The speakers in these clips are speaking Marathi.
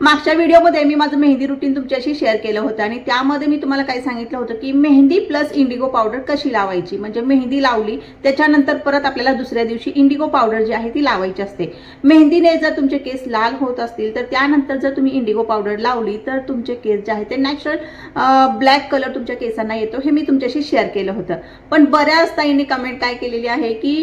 मागच्या व्हिडिओमध्ये मी माझं मेहंदी रुटीन तुमच्याशी शेअर केलं होतं आणि त्यामध्ये मी तुम्हाला काय सांगितलं होतं की मेहंदी प्लस इंडिगो पावडर कशी लावायची? म्हणजे मेहंदी लावली त्याच्यानंतर परत आपल्याला दुसऱ्या दिवशी इंडिगो पावडर जी आहे ती लावायची असते. मेहंदीने जर तुमचे केस लाल होत असतील तर त्यानंतर जर तुम्ही इंडिगो पावडर लावली तर तुमचे केस जे आहे ते नॅचरल ब्लॅक कलर तुमच्या केसांना येतो हे मी तुमच्याशी शेअर केलं होतं. पण बऱ्याच ताईंनी कमेंट काय केलेली आहे की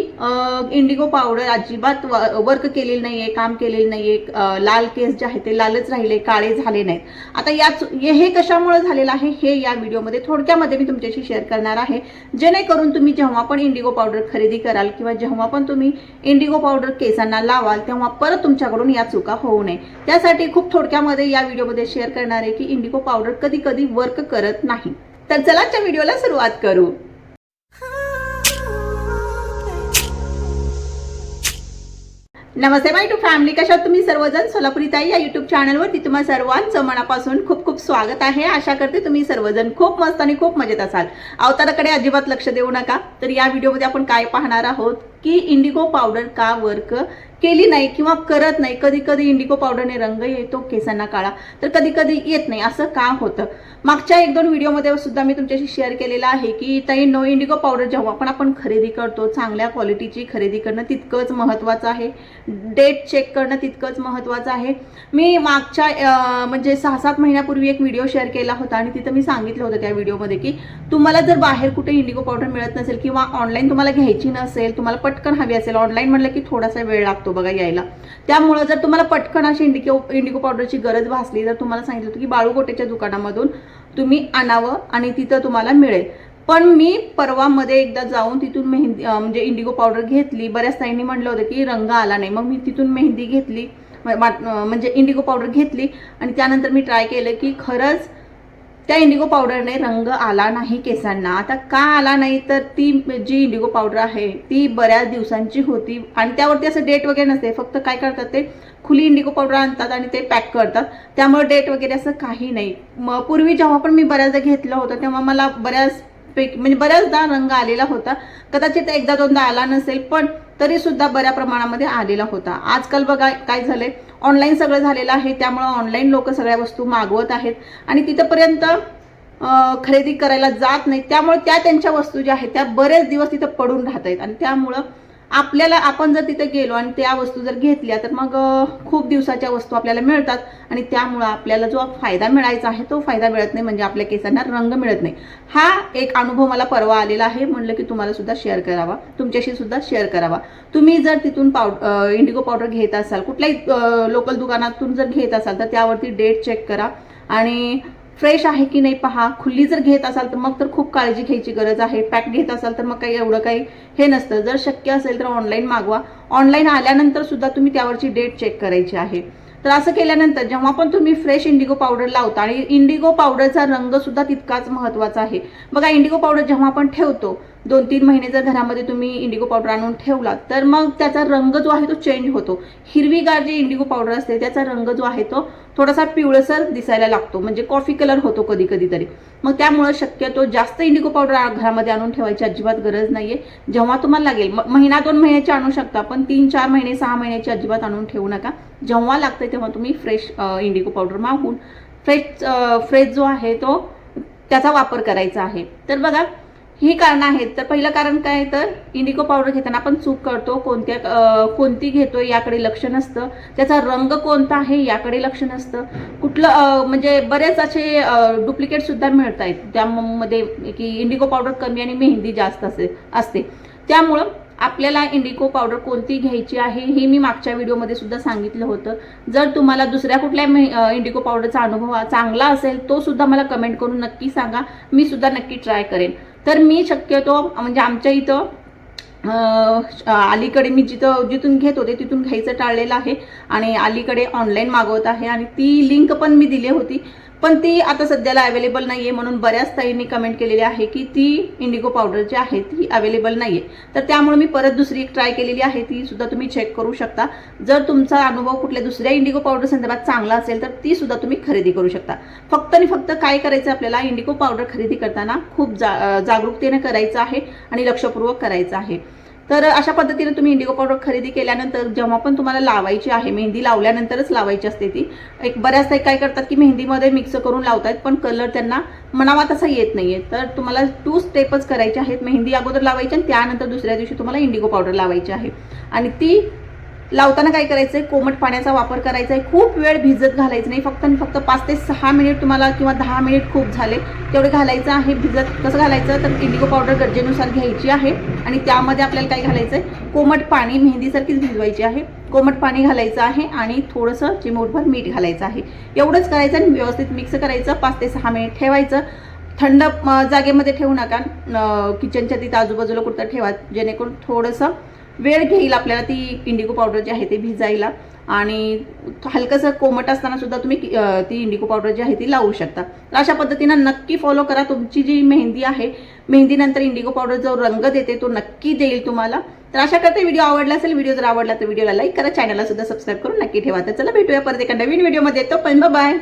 इंडिगो पावडर अजिबात वर्क केलेली नाहीये काम केलेलं नाहीये आहे लाल केस जे आहे ते लालच राहिले काळे झाले नाहीत. आता याच हे कशामुळे झालेलं आहे हे या व्हिडिओमध्ये थोडक्यामध्ये मी तुमच्याशी शेअर करणार आहे. जेणेकरून तुम्ही जेव्हा पण इंडिगो पावडर खरेदी कराल किंवा जेव्हा पण तुम्ही इंडिगो पावडर केसांना लावाल तेव्हा परत तुमच्याकडून या चुका होऊ नये. त्यासाठी खूप थोडक्यामध्ये या व्हिडिओमध्ये शेअर करणार आहे की इंडिगो पावडर कधी कधी वर्क करत नाही. तर चला आजच्या व्हिडिओला सुरुवात करू. नमस्ते माय टू फॅमिली. कशात तुम्ही सर्वजण? सोलापुरी ताई या युट्यूब चॅनलवरती तुम्हा सर्वांचं मनापासून खूप खूप स्वागत आहे. आशा करते तुम्ही सर्वजण खूप मस्त आणि खूप मजेत असाल. अवताराकडे अजिबात लक्ष देऊ नका. तर या व्हिडिओमध्ये आपण काय पाहणार आहोत? की इंडिगो पावडर का वर्क केली नाही किंवा करत नाही. कधी कधी इंडिगो पावडरने रंग येतो केसांना काळा. तर कधी कधी येत नाही. असं का होतं? मागच्या एक दोन व्हिडिओमध्ये सुद्धा मी तुमच्याशी शेअर केलेला आहे की ताई नो इंडिगो पावडर जेव्हा पण आपण खरेदी करतो चांगल्या क्वालिटीची खरेदी करणं तितकंच महत्त्वाचं आहे. डेट चेक करणं तितकंच महत्त्वाचं आहे. मी मागच्या म्हणजे सहा सात महिन्यापूर्वी एक व्हिडिओ शेअर केला होता आणि तिथं मी सांगितलं होतं त्या व्हिडिओमध्ये की तुम्हाला जर बाहेर कुठे इंडिगो पावडर मिळत नसेल किंवा ऑनलाईन तुम्हाला घ्यायची नसेल तुम्हाला पट पटकन हवी असेल. ऑनलाईन म्हटलं की थोडासा वेळ लागतो बघा यायला. त्यामुळं जर तुम्हाला पटकन अशी इंडिगो इंडिगो पावडरची गरज भासली तर तुम्हाला सांगितलं होतं की बाळूकोटेच्या दुकानामधून तुम्ही आणावं आणि तिथं तुम्हाला मिळेल. पण मी परवामध्ये एकदा जाऊन तिथून मेहंदी म्हणजे इंडिगो पावडर घेतली. बऱ्याच ताईंनी म्हटलं होतं की रंग आला नाही. मग मी तिथून मेहंदी घेतली. म्हणजे इंडिगो पावडर घेतली. आणि त्यानंतर मी ट्राय केलं की खरंच त्या इंडिगो पावडरने रंग आला नाही केसांना. आता का आला नाही? तर ती जी इंडिगो पावडर आहे ती बऱ्याच दिवसांची होती. आणि त्यावरती असं डेट वगैरे नसते. फक्त काय करतात ते खुली इंडिगो पावडर आणतात आणि ते पॅक करतात. त्यामुळे डेट वगैरे असं काही नाही. मग पूर्वी जेव्हा पण मी बऱ्याचदा घेतलं होतं तेव्हा मला बऱ्याच म्हणजे बऱ्याचदा रंग आलेला होता. कदाचित एकदा दोनदा आला नसेल पण तरी सुद्धा बऱ्या प्रमाणामध्ये आलेला होता. आजकाल बघा काय झालंय? ऑनलाईन सगळं झालेलं आहे त्यामुळं ऑनलाईन लोक सगळ्या वस्तू मागवत आहेत. आणि तिथंपर्यंत खरेदी करायला जात नाही. त्यामुळे त्या त्यांच्या वस्तू ज्या आहेत त्या बरेच दिवस तिथं पडून राहत आहेत आणि त्यामुळं आपल्याला आपण जर तिथे गेलो आणि त्या वस्तू जर घेतल्या तर मग खूप दिवसाच्या वस्तू आपल्याला मिळतात. आणि त्यामुळं आपल्याला जो फायदा मिळायचा आहे तो फायदा मिळत नाही. म्हणजे आपल्या केसांना रंग मिळत नाही. हा एक अनुभव मला परवा आलेला आहे. म्हणलं की तुम्हाला सुद्धा शेअर करावा. तुमच्याशी सुद्धा शेअर करावा. तुम्ही जर तिथून पावड इंडिगो पावडर घेत असाल कुठल्याही लोकल दुकानातून जर घेत असाल तर त्यावरती डेट चेक करा. आणि फ्रेश आहे की नाही पहा. खुल्ली जर घेत असाल तर मग तर खूप काळजी घ्यायची गरज आहे. पॅक घेत असाल तर मग काही एवढं काही हे नसतं. जर शक्य असेल तर ऑनलाईन मागवा. ऑनलाईन आल्यानंतर सुद्धा तुम्ही त्यावरची डेट चेक करायची आहे. तर असं केल्यानंतर जेव्हा पण तुम्ही फ्रेश इंडिगो पावडर लावता आणि इंडिगो पावडरचा रंग सुद्धा तितकाच महत्त्वाचा आहे. बघा इंडिगो पावडर जेव्हा आपण ठेवतो दोन तीन महिने जर घरामध्ये तुम्ही इंडिगो पावडर आणून ठेवला तर मग त्याचा रंग जो आहे तो चेंज होतो. हिरवीगार जी इंडिगो पावडर असते त्याचा रंग जो आहे तो थोडासा पिवळसर दिसायला लागतो. म्हणजे कॉफी कलर होतो कधी कधी तरी. मग त्यामुळं शक्यतो जास्त इंडिगो पावडर घरामध्ये आणून ठेवायची अजिबात गरज नाहीये. जेव्हा तुम्हाला लागेल म- महिना दोन महिन्याची आणू शकता पण तीन चार महिने सहा महिन्याची अजिबात आणून ठेवू नका. जेव्हा लागतं तेव्हा तुम्ही फ्रेश इंडिगो पावडर मागून फ्रेश फ्रेश जो आहे तो त्याचा वापर करायचा आहे. तर बघा ही कारणं आहेत. तर पहिलं कारण काय तर इंडिगो पावडर घेताना आपण चूक करतो कोणत्या कोणती घेतो याकडे लक्ष नसतं. त्याचा रंग कोणता आहे याकडे लक्ष नसतं. कुठलं म्हणजे बरेच असे डुप्लिकेट सुद्धा मिळत आहेत त्यामध्ये की इंडिगो पावडर कमी आणि मेहंदी जास्त असे असते. त्यामुळं आपल्याला इंडिको पावडर कोणती घ्यायची आहे हे मी मागच्या व्हिडिओमध्ये सुद्धा सांगितलं होतं. जर तुम्हाला दुसऱ्या कुठल्या इंडिको पावडरचा अनुभव चांगला असेल तो सुद्धा मला कमेंट करून नक्की सांगा. मी सुद्धा नक्की ट्राय करेन. तर मी शक्यतो म्हणजे आमच्या इथं अलीकडे मी जिथं जिथून घेत होते तिथून घ्यायचं टाळलेलं आहे. आणि अलीकडे ऑनलाईन मागवत आहे. आणि ती लिंक पण मी दिली होती. पण ती आता सध्याला अवेलेबल नाही आहे म्हणून बऱ्याच ताईंनी कमेंट केलेली आहे की ती इंडिगो पावडर जी आहे ती अवेलेबल नाही आहे तर त्यामुळे मी परत दुसरी एक ट्राय केलेली आहे ती सुद्धा तुम्ही चेक करू शकता. जर तुमचा अनुभव कुठल्या दुसऱ्या इंडिगो पावडर संदर्भात चांगला असेल तर ती सुद्धा तुम्ही खरेदी करू शकता. फक्त आणि फक्त काय करायचं आपल्याला इंडिगो पावडर खरेदी करताना खूप जा जागरूकतेने करायचं आहे आणि लक्षपूर्वक करायचं आहे. तर अशा पद्धतीने तुम्ही इंडिगो पावडर खरेदी केल्यानंतर जेव्हा पण तुम्हाला लावायची आहे मेहंदी लावल्यानंतरच लावायची असते ती एक बऱ्याचदा काय करतात की मेहंदीमध्ये मिक्स करून लावतात पण कलर त्यांना मनावा तसा येत नाहीये. तर तुम्हाला टू स्टेपच करायचे आहेत. मेहंदी अगोदर लावायची आणि त्यानंतर दुसऱ्या दिवशी तुम्हाला इंडिगो पावडर लावायची आहे. आणि ती लावताना काय करायचं आहे कोमट पाण्याचा वापर करायचा आहे खूप वेळ भिजत घालायचं नाही. फक्त आणि फक्त पाच ते सहा मिनिट तुम्हाला किंवा दहा मिनिट खूप झाले तेवढे घालायचं आहे. भिजत कसं घालायचं? तर इंडिगो पावडर गरजेनुसार घ्यायची आहे. आणि त्यामध्ये आपल्याला काय घालायचं आहे कोमट पाणी मेहंदीसारखीच भिजवायची आहे. कोमट पाणी घालायचं आहे आणि थोडंसं चिमूटभर मीठ घालायचं आहे. एवढंच करायचं आणि व्यवस्थित मिक्स करायचं. पाच ते सहा मिनिट ठेवायचं. थंड जागेमध्ये ठेवू नका. किचनच्या तिथं आजूबाजूला कुठं ठेवा. जेणेकरून थोडंसं वेळ घेईल आपल्याला ती इंडिगो पावडर जी आहे ती भिजायला. आणि हलकंसं कोमट असताना सुद्धा तुम्ही ती इंडिगो पावडर जी आहे ती लावू शकता. तर अशा पद्धतीनं नक्की फॉलो करा. तुमची जी मेहंदी आहे मेहंदीनंतर इंडिगो पावडर जो रंग देते तो नक्की देईल तुम्हाला. तर अशा करते व्हिडिओ आवडला असेल व्हिडिओ जर आवडला तर व्हिडिओला लाईक करा. चॅनलला सुद्धा सबस्क्राईब करून नक्की ठेवा. तर चला भेटूया परत एका नवीन व्हिडिओमध्ये येतो पण बाय